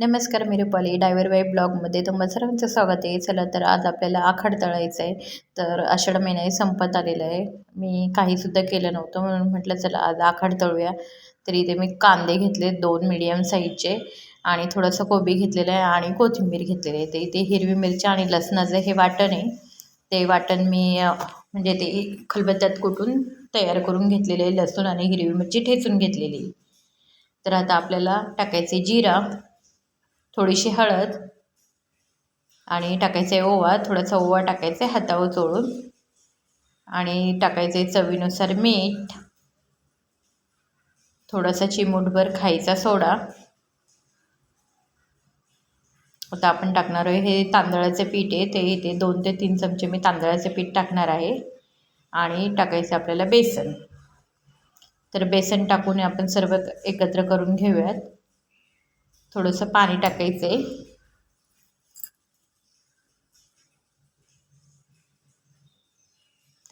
नमस्कार मी Rupali. Driver wife ब्लॉगमध्ये तुम्हाला सर्वांचं स्वागत आहे. चला तर आज आपल्याला आखाड तळायचं आहे तर आषाढ महिना संपत आलेला आहे. मी काहीसुद्धा केलं नव्हतं म्हणून म्हटलं चला आज आखाड तळूया. तर इथे मी कांदे घेतले दोन मिडियम साईजचे आणि थोडंसं कोबी घेतलेलं आहे आणि कोथिंबीर घेतलेली आहे. ते इथे हिरवी मिरची आणि लसणाचं हे वाटण आहे. ते वाटण मी म्हणजे ते खलबत्त्यात कुटून तयार करून घेतलेले आहे. लसूण आणि हिरवी मिरची ठेचून घेतलेली तर आता आपल्याला टाकायचे जिरा. थोडीशी हळद आणि टाकायचे ओवा थोडासा ओवा टाकायचा हातावर चोळून. आणि टाकायचे चवीनुसार मीठ. थोडासा चिमूटभर खायचा सोडा. आता आपण टाकणार आहे हे तांदळाचे पीठ आहे ते इथे दोन ते तीन चमचे मी तांदळाचे पीठ टाकणार आहे. आणि टाकायचं आपल्याला बेसन. तर बेसन टाकून आपण सर्व एकत्र करून घेऊयात. थोडंसं पाणी टाकायचं आहे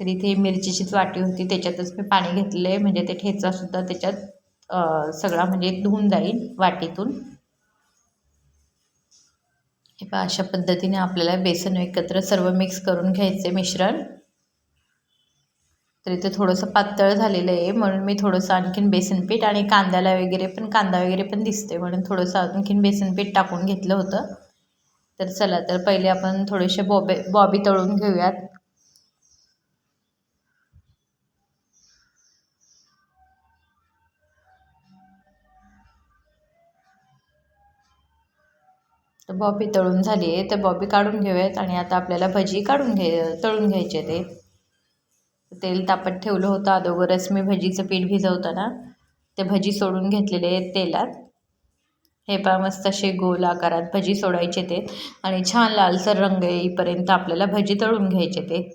तर इथे मिरचीचीच वाटी होती त्याच्यातच मी पाणी घेतलं आहे म्हणजे ते ठेचासुद्धा त्याच्यात सगळा म्हणजे धुवून जाईल वाटीतून. हे पहा अशा पद्धतीने आपल्याला बेसन एकत्र सर्व मिक्स करून घ्यायचे मिश्रण. तर इथे थोडंसं पातळ झालेलं आहे. म्हणून मी थोडंसं आणखीन बेसन पीठ आणि कांद्याला वगैरे पण कांदा वगैरे पण दिसते म्हणून थोडंसं आणखीन बेसन पीठ टाकून घेतलं होतं. तर चला तर पहिले आपण थोडेसे बॉबे बॉबी तळून घेऊयात. तर बॉबी तळून झाली आहे. तर बॉबी काढून घेऊयात आणि आता आपल्याला भजी काढून घे तळून घ्यायचे ते. तेल तापत ठेवलं होतं अगोदरच मी भजीचं पीठ भिजवताना ते भजी सोडून घेतलेले आहेत तेलात. हे पा मस्त असे गोल आकारात भजी सोडायचे ते. आणि छान लालसर रंग येईपर्यंत आपल्याला भजी तळून घ्यायचे ते.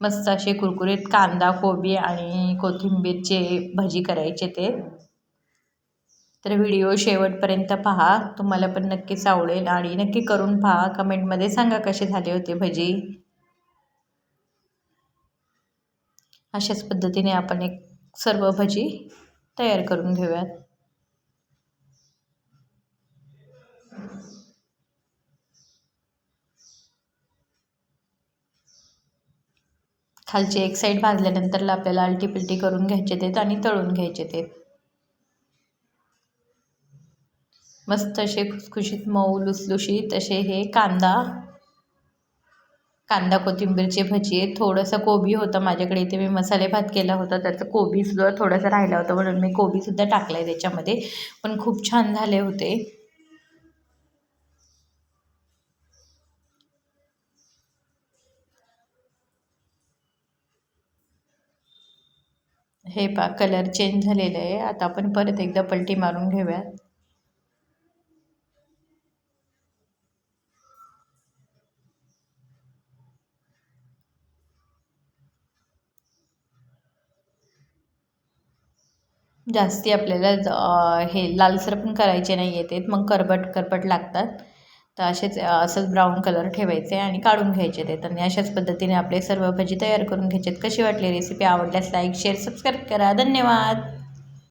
मस्त असे कुरकुरीत कांदा कोबी आणि कोथिंबीरचे भजी करायचे ते. तर व्हिडिओ शेवटपर्यंत पहा. तुम्हाला पण नक्कीच आवडेल आणि नक्की करून पहा. कमेंटमध्ये सांगा कसे झाले होते भजी. अशाच पद्धतीने आपण एक सर्व भजी तयार करून घेऊयात. खालची एक साईड भाजल्यानंतरला आपल्याला आलटी करून घ्यायचे ते आणि तळून घ्यायचे ते. मस्त असे खुसखुशीत मऊ लुसलुशीत असे हे कांदा कांदा कोथिंबीरची भजी थोडंसं कोबी होतं माझ्याकडे. इथे मी मसाले भात केला होता त्याचं कोबीसुद्धा थोडंसं राहिला होतं म्हणून मी कोबीसुद्धा टाकलं आहे त्याच्यामध्ये. पण खूप छान झाले होते. हे पा कलर चेंज झालेलं आहे. आता आपण परत एकदा पलटी मारून घेऊयात जास्ती आपल्याला हे लालसर पण करायचे नाही येते मग करबट करपट लागतात. तर असेच असंच ब्राऊन कलर ठेवायचे आणि काढून घ्यायचे ते. आणि अशाच पद्धतीने आपले सर्व भजी तयार करून घ्यायचे. कशी वाटली रेसिपी आवडल्यास लाईक शेअर सबस्क्राईब करा. धन्यवाद!